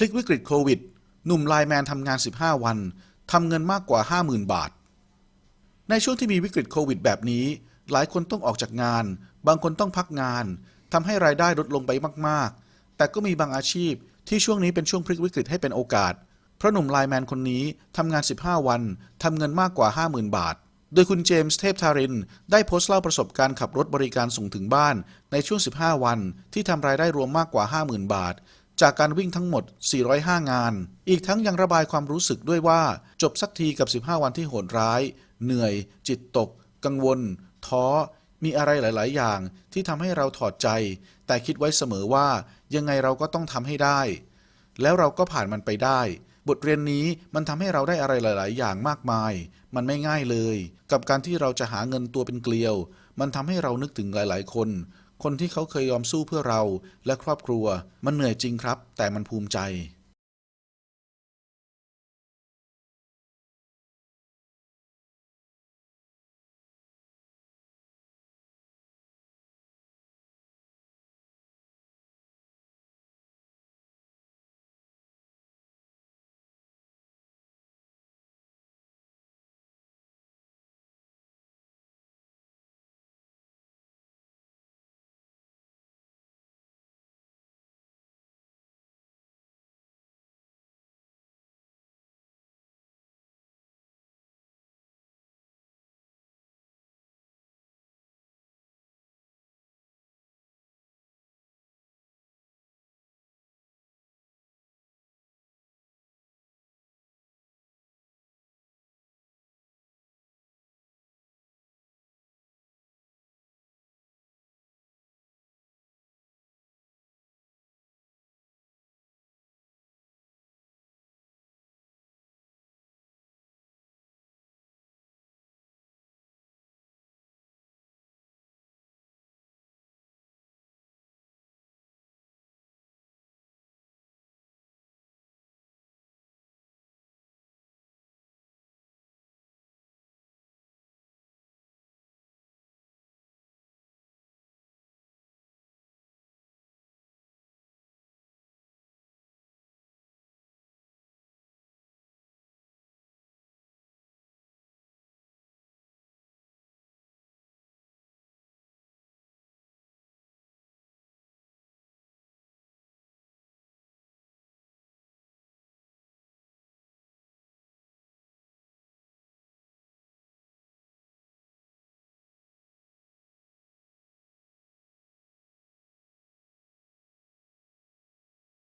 พลิกวิกฤตโควิด หนุ่มไลน์แมนทำงาน 15 วันทำเงินมากกว่า 50,000 บาท ในช่วงที่มีวิกฤตโควิด แบบนี้ หลายคนต้องออกจากงาน บางคนต้องพักงานทำให้รายได้ลดลงไปมาก ๆ แต่ก็มีบางอาชีพที่ช่วงนี้เป็นช่วงพลิกวิกฤตให้เป็นโอกาส เพราะหนุ่มไลน์แมนคนนี้ทำงาน 15 วันทำเงินมากกว่า 50,000 บาท โดยคุณเจมส์เทพทาริน ได้โพสต์เล่าประสบการณ์ขับรถบริการส่งถึงบ้าน ในช่วง 15 วันที่ทำรายได้รวมมากกว่า 50,000 บาท จากการวิ่งทั้งหมด 405 งาน อีกทั้งยังระบายความรู้สึกด้วยว่าจบสักทีกับ 15 วันที่โหดร้าย เหนื่อย จิตตก กังวล ท้อ มีอะไรหลาย ๆ อย่างที่ทำให้เราถอดใจ แต่คิดไว้เสมอว่ายังไงเราก็ต้องทำให้ได้ แล้วเราก็ผ่านมันไปได้ บทเรียนนี้มันทำให้เราได้อะไรหลาย ๆ อย่างมากมาย มันไม่ง่ายเลย กับการที่เราจะหาเงินตัวเป็นเกลียว มันทำให้เรานึกถึงหลาย ๆ คน คนที่เขาเคยยอมสู้เพื่อเราและครอบครัว มันเหนื่อยจริงครับ แต่มันภูมิใจ